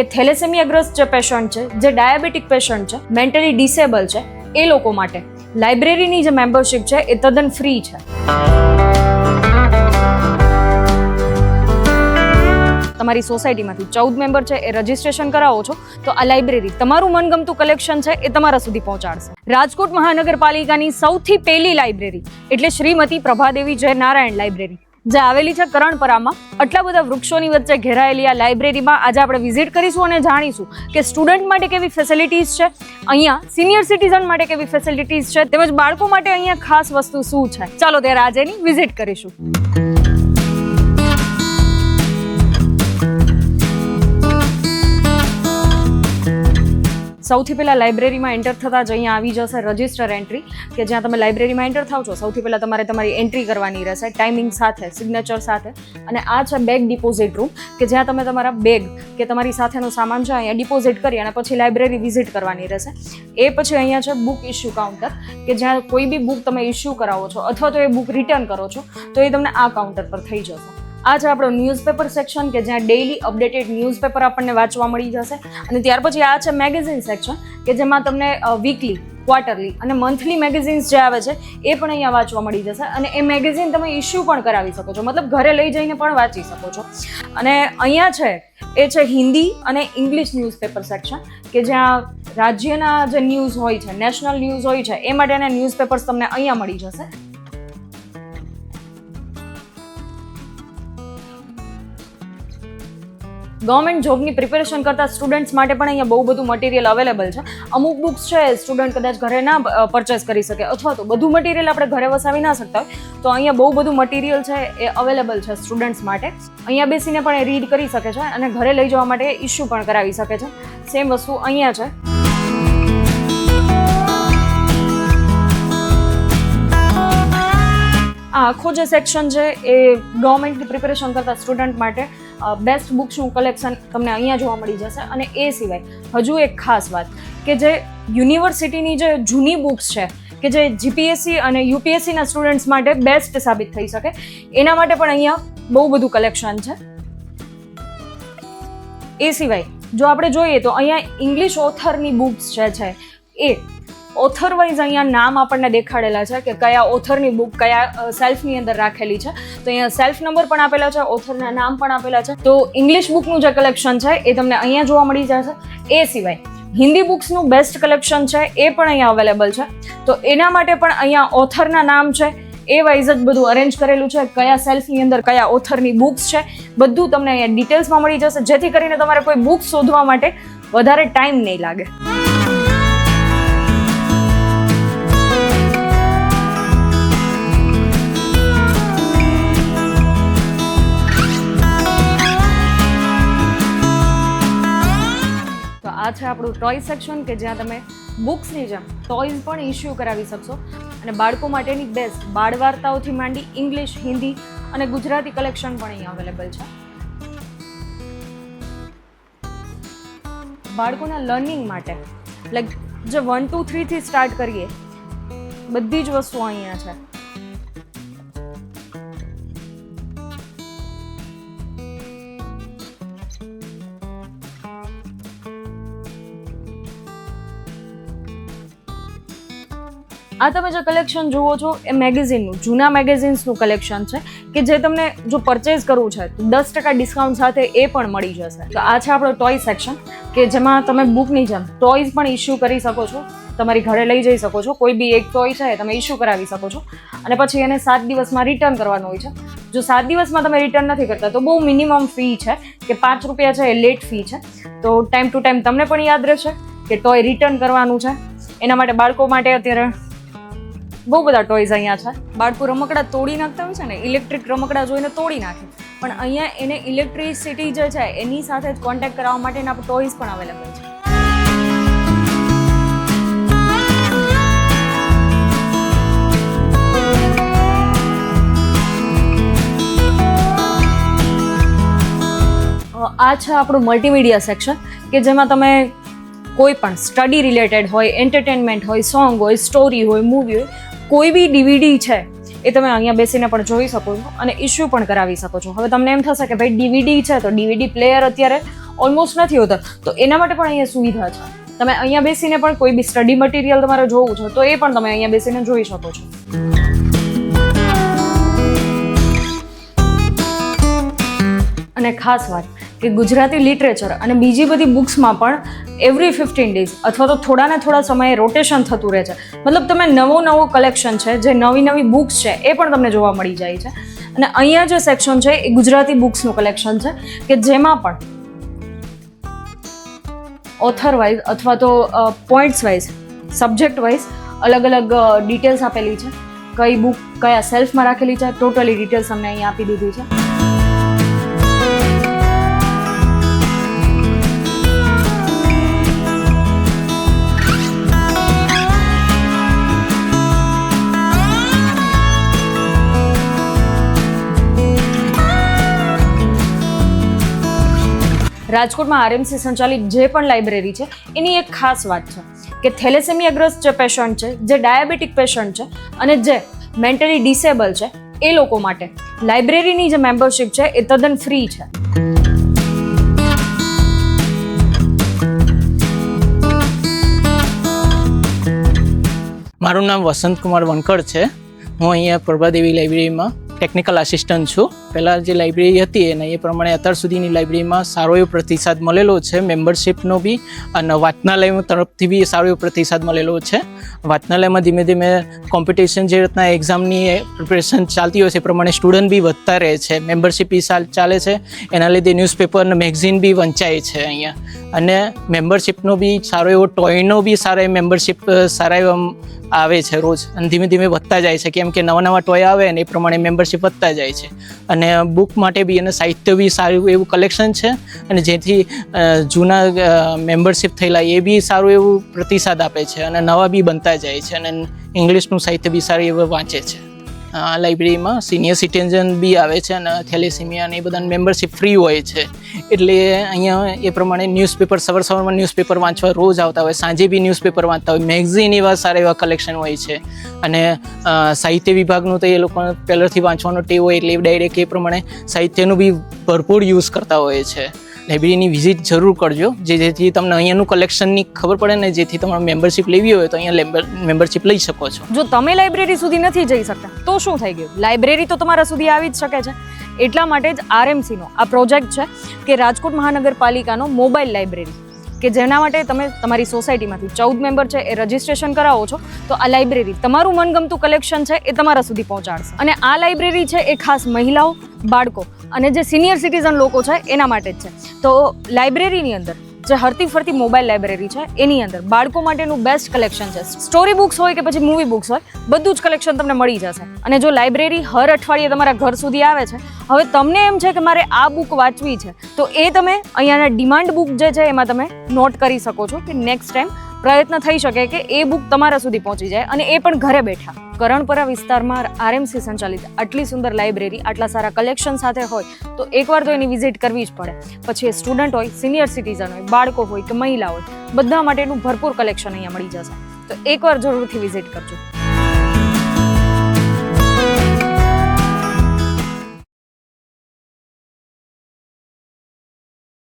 કે થેલેસેમિયાગ્રસ્ત જે પેશન્ટ છે, જે ડાયાબિટીક પેશન્ટ છે મેન્ટલી ડિસેબલ છે, એ લોકો માટે લાઇબ્રેરીની જે મેમ્બરશિપ છે, એ તદ્દન ફ્રી છે. તમારી સોસાયટીમાંથી ચૌદ મેમ્બર છે, એ રજીસ્ટ્રેશન કરાવો છો, તો આ લાઇબ્રેરી તમારું મનગમતું કલેક્શન છે, એ તમારા સુધી પહોંચાડશે. રાજકોટ મહાનગરપાલિકાની સૌથી પહેલી લાઇબ્રેરી એટલે શ્રીમતી પ્રભાદેવી જય નારાયણ લાઇબ્રેરી. જે આવેલી છે કરણપરામાં. આટલા બધા વૃક્ષોની વચ્ચે ઘેરાયેલી આ લાઇબ્રેરીમાં આજે આપણે વિઝિટ કરીશું અને જાણીશું કે સ્ટુડન્ટ માટે કેવી ફેસિલિટીઝ છે, અહીંયા સિનિયર સિટીઝન માટે કેવી ફેસિલિટીઝ છે, તેમજ બાળકો માટે અહીંયા ખાસ વસ્તુ શું છે. ચાલો ત્યારે આજેની વિઝિટ કરીશું. સૌથી પહેલાં લાઇબ્રેરીમાં એન્ટર થતાં જ અહીંયા આવી જશે રજિસ્ટર એન્ટ્રી કે જ્યાં તમે લાઇબ્રેરીમાં એન્ટર થાવ છો, સૌથી પહેલાં તમારે તમારી એન્ટ્રી કરવાની રહેશે ટાઈમિંગ સાથે સિગ્નેચર સાથે. અને આ છે બેગ ડિપોઝિટ રૂમ કે જ્યાં તમે તમારા બેગ કે તમારી સાથેનો સામાન છે, અહીંયા ડિપોઝિટ કરી અને પછી લાઇબ્રેરી વિઝિટ કરવાની રહેશે. એ પછી અહીંયા છે બુક ઇસ્યુ કાઉન્ટર કે જ્યાં કોઈ બી બુક તમે ઇસ્યુ કરાવો છો, અથવા તો એ બુક રિટર્ન કરો છો, તો એ તમને આ કાઉન્ટર પર થઈ જશે. આ છે આપણો ન્યૂઝપેપર સેક્શન કે જ્યાં ડેઇલી અપડેટેડ ન્યૂઝપેપર આપણને વાંચવા મળી જશે. અને ત્યાર પછી આ છે મેગેઝિન સેક્શન કે જેમાં તમને વીકલી ક્વાર્ટરલી અને મંથલી મેગેઝિન્સ જે આવે છે, એ પણ અહીંયા વાંચવા મળી જશે. અને એ મેગેઝિન તમે ઇસ્યુ પણ કરાવી શકો છો. મતલબ ઘરે લઈ જઈને પણ વાંચી શકો છો. અને અહીંયા છે, એ છે હિન્દી અને ઇંગ્લિશ ન્યૂઝપેપર સેક્શન કે જ્યાં રાજ્યના જે ન્યૂઝ હોય છે નેશનલ ન્યૂઝ હોય છે, એ માટેના ન્યૂઝપેપર્સ તમને અહીંયા મળી જશે. ગવર્મેન્ટ જોબની પ્રિપેરેશન કરતા સ્ટુડન્ટ્સ માટે પણ અહીંયા બહુ બધું મટીરિયલ અવેલેબલ છે. અમુક બુક્સ છે સ્ટુડન્ટ કદાચ ઘરે ના પરચેસ કરી શકે. અથવા તો બધું મટીરિયલ આપણે ઘરે વસાવી ના શકતા હોય, તો અહીંયા બહુ બધું મટીરિયલ છે એ અવેલેબલ છે સ્ટુડન્ટ્સ માટે. અહીંયા બેસીને પણ એ રીડ કરી શકે છે અને ઘરે લઈ જવા માટે ઇસ્યુ પણ કરાવી શકે છે. સેમ વસ્તુ અહીંયા છે. આખો જે સેક્શન છે એ ગવર્મેન્ટની પ્રિપેરેશન કરતા સ્ટુડન્ટ માટે બેસ્ટ બુક્સનું કલેક્શન તમને અહીંયા જોવા મળી જશે અને એ સિવાય હજુ એક ખાસ વાત કે જે યુનિવર્સિટીની જે જૂની બુક્સ છે કે જે જીપીએસસી અને યુપીએસસીના સ્ટુડન્ટ્સ માટે બેસ્ટ સાબિત થઈ શકે, એના માટે પણ અહીંયા બહુ બધું કલેક્શન છે. એ સિવાય જો આપણે જોઈએ તો અહીંયા ઇંગ્લિશ ઓથરની બુક્સ જે છે એ ઓથર વાઇઝ અહીંયા નામ આપણને દેખાડેલા છે કે કયા ઓથરની બુક કયા સેલ્ફની અંદર રાખેલી છે. તો અહીંયા સેલ્ફ નંબર પણ આપેલા છે ઓથરના નામ પણ આપેલા છે. તો ઇંગ્લિશ બુકનું જે કલેક્શન છે એ તમને અહીંયા જોવા મળી જશે. એ સિવાય હિન્દી બુક્સનું બેસ્ટ કલેક્શન છે એ પણ અહીંયા અવેલેબલ છે. તો એના માટે પણ અહીંયા ઓથરના નામ છે. એ વાઇઝ જ બધું અરેન્જ કરેલું છે કયા સેલ્ફની અંદર કયા ઓથરની બુક્સ છે. બધું તમને અહીંયા ડિટેલ્સમાં મળી જશે. જેથી કરીને તમારે કોઈ બુક શોધવા માટે વધારે ટાઈમ નહીં લાગે. આ છે આપણું ટોય સેક્શન કે જ્યાં તમે બુક્સની જેમ ટોયઝ પણ ઇસ્યુ કરાવી શકશો. અને બાળકો માટેની બેસ્ટ બાળ વાર્તાઓથી માંડી ઇંગ્લિશ હિન્દી અને ગુજરાતી કલેક્શન પણ અહીં અવેલેબલ છે. બાળકોના લર્નિંગ માટે લાઈક જે વન ટુ થ્રીથી સ્ટાર્ટ કરીએ, બધી જ વસ્તુઓ અહીંયા છે. આ તમે જે કલેક્શન જુઓ છો, એ મેગેઝિનનું જૂના મેગેઝિન્સનું કલેક્શન છે, કે જે તમને જો પરચેઝ કરવું છે, તો દસ ટકા ડિસ્કાઉન્ટ સાથે એ પણ મળી જશે. તો આ છે આપણો ટોય સેક્શન કે જેમાં તમે બુકની જેમ ટોયઝ પણ ઇસ્યુ કરી શકો છો, તમારી ઘરે લઈ જઈ શકો છો, કોઈ બી એક ટોય છે તમે ઇસ્યુ કરાવી શકો છો, અને પછી એને સાત દિવસમાં રિટર્ન કરવાનું હોય છે. જો સાત દિવસમાં તમે રિટર્ન નથી કરતા, તો બહુ મિનિમમ ફી છે, કે પાંચ રૂપિયા છે એ લેટ ફી છે. તો ટાઈમ ટુ ટાઈમ તમને પણ યાદ રહેશે કે ટોય રિટર્ન કરવાનું છે. એના માટે બાળકો માટે અત્યારે બહુ બધા ટોયઝ અહીંયા છે. બાળકો રમકડા તોડી નાખતા હોય છે ને ઇલેક્ટ્રિક રમકડા જોઈને તોડી નાખે. પણ અહીંયા એને ઇલેક્ટ્રિસિટી જે છે, એની સાથે જ કોન્ટેક્ટ કરાવવા માટેના ટોયઝ પણ અવેલેબલ છે. આ છે આપણું મલ્ટીમીડિયા સેક્શન કે જેમાં તમે કોઈ પણ સ્ટડી રિલેટેડ હોય એન્ટરટેનમેન્ટ હોય સોંગ હોય સ્ટોરી હોય મૂવી હોય કોઈ બી ડીવીડી છે, એ તમે અહીંયા બેસીને પણ જોઈ શકો છો અને ઇસ્યુ પણ કરાવી શકો છો. હવે તમને એમ થશે કે ભાઈ ડીવીડી છે, તો ડીવીડી પ્લેયર અત્યારે ઓલમોસ્ટ નથી હોતા. તો એના માટે પણ અહીંયા સુવિધા છે. તમે અહીંયા બેસીને પણ કોઈ બી સ્ટડી મટીરિયલ તમારે જોવું છે, તો એ પણ તમે અહીંયા બેસીને જોઈ શકો છો. અને ખાસ વાત કે ગુજરાતી લિટરેચર અને બીજી બધી બુક્સમાં પણ એવરી ફિફ્ટીન ડેઝ અથવા તો થોડા ને થોડા સમયે રોટેશન થતું રહે છે. મતલબ તમે નવો નવો કલેક્શન છે, જે નવી નવી બુક્સ છે, એ પણ તમને જોવા મળી જાય છે. અને અહીંયા જે સેક્શન છે, એ ગુજરાતી બુક્સનું કલેક્શન છે, કે જેમાં પણ ઓથર વાઇઝ અથવા તો પોઈન્ટ્સ વાઇઝ સબ્જેક્ટ વાઇઝ અલગ અલગ ડિટેલ્સ આપેલી છે. કઈ બુક કયા સેલ્ફમાં રાખેલી છે ટોટલી ડિટેલ્સ અમને અહીંયા આપી દીધી છે. રાજકોટમાં આરએમસી સંચાલિત જે પણ લાઇબ્રેરી છે, એની એક ખાસ વાત છે કે થેલેસેમિયાગ્રસ્ત જે પેશન્ટ છે, જે ડાયાબિટીક પેશન્ટ છે અને જે મેન્ટલી ડિસેબલ છે, એ લોકો માટે લાઇબ્રેરીની જે મેમ્બરશિપ છે, એ તદ્દન ફ્રી છે. મારું નામ વસંતકુમાર વનકડ છે. હું અહીંયા પ્રભાદેવી લાઇબ્રેરીમાં ટેકનિકલ આસિસ્ટન્ટ છું. પહેલાં જે લાઇબ્રેરી હતી એને એ પ્રમાણે અત્યાર સુધીની લાઇબ્રેરીમાં સારો એવો પ્રતિસાદ મળેલો છે. મેમ્બરશિપનો બી અને વાચનાલય તરફથી બી સારો એવો પ્રતિસાદ મળેલો છે. વાચનાલયમાં ધીમે ધીમે કોમ્પિટિશન જે રીતના એક્ઝામની પ્રિપરેશન ચાલતી હોય છે એ પ્રમાણે સ્ટુડન્ટ બી વધતા રહે છે. મેમ્બરશિપ બી ચાલે છે. એના લીધે ન્યૂઝપેપર અને મેગઝીન બી વંચાય છે અહીંયા. અને મેમ્બરશિપનો બી સારો એવો ટોયનો બી સારા મેમ્બરશિપ સારા એવા આવે છે રોજ. અને ધીમે ધીમે વધતા જાય છે. કેમ કે નવા નવા ટોય આવે ને એ પ્રમાણે મેમ્બરશિપ વધતા જાય છે. અને બુક માટે બી અને સાહિત્ય બી સારું એવું કલેક્શન છે. અને જેથી જૂના મેમ્બરશિપ થયેલા એ બી સારું એવું પ્રતિસાદ આપે છે અને નવા બી બનતા જાય છે અને ઇંગ્લિશનું સાહિત્ય બી સારું એવું વાંચે છે. લાઇબ્રેરીમાં સિનિયર સિટીઝન બી આવે છે અને થેલેસીમિયા અને એ બધાની મેમ્બરશિપ ફ્રી હોય છે. એટલે અહીંયા એ પ્રમાણે ન્યૂઝપેપર, સવાર સવારમાં ન્યૂઝપેપર વાંચવા રોજ આવતા હોય, સાંજે બી ન્યૂઝપેપર વાંચતા હોય. મેગઝીન એવા સારા એવા કલેક્શન હોય છે. અને સાહિત્ય વિભાગનું તો એ લોકો પહેલેથી વાંચવાનો ટેવ હોય એટલે ડાયરેક્ટ એ પ્રમાણે સાહિત્યનું બી ભરપૂર યુઝ કરતા હોય છે. લાઇબ્રેરીની વિઝિટ જરૂર કરજો. જે જેથી તમને અહીંયાનું કલેક્શનની ખબર પડે ને જેથી તમારે મેમ્બરશિપ લેવી હોય તો અહીંયા મેમ્બરશિપ લઈ શકો છો. જો તમે લાઇબ્રેરી સુધી નથી જઈ શકતા, તો શું થઈ ગયું? લાઇબ્રેરી તો તમારા સુધી આવી જ શકે છે. એટલા માટે જ આરએમસીનો આ પ્રોજેક્ટ છે કે રાજકોટ મહાનગરપાલિકાનો મોબાઈલ લાઇબ્રેરી. કે જેના માટે તમે તમારી સોસાયટીમાંથી ચૌદ મેમ્બર છે એ રજિસ્ટ્રેશન કરાવો છો, તો આ લાઇબ્રેરી તમારું મનગમતું કલેક્શન છે એ તમારા સુધી પહોંચાડશે. અને આ લાઇબ્રેરી છે એ ખાસ મહિલાઓ બાળકો અને જે સિનિયર સિટીઝન લોકો છે એના માટે જ છે. તો લાઇબ્રેરીની અંદર જે હરતી ફરતી મોબાઈલ લાઇબ્રેરી છે એની અંદર બાળકો માટેનું બેસ્ટ કલેક્શન છે. સ્ટોરી બુક્સ હોય કે પછી મૂવી બુક્સ હોય, બધું જ કલેક્શન તમને મળી જશે. અને જો લાઇબ્રેરી હર અઠવાડિયે તમારા ઘર સુધી આવે છે, હવે તમને એમ છે કે મારે આ બુક વાંચવી છે, તો એ તમે અહીંયાના ડિમાન્ડ બુક જે છે એમાં તમે નોટ કરી શકો છો કે નેક્સ્ટ ટાઈમ પ્રયત્ન થઈ શકે કે એ બુક તમારા સુધી પહોંચી જાય અને એ પણ ઘરે બેઠા. કરણપરા વિસ્તારમાં આરએમસી સંચાલિત આટલી સુંદર લાઇબ્રેરી, આટલા સારા કલેક્શન સાથે હોય તો એકવાર તો એની વિઝિટ કરવી જ પડે. પછી એ સ્ટુડન્ટ હોય, સિનિયર સિટીઝન હોય, બાળકો હોય કે મહિલા હોય, બધા માટેનું ભરપૂર કલેક્શન અહીંયા મળી જશે. તો એકવાર જરૂરથી વિઝિટ કરજો.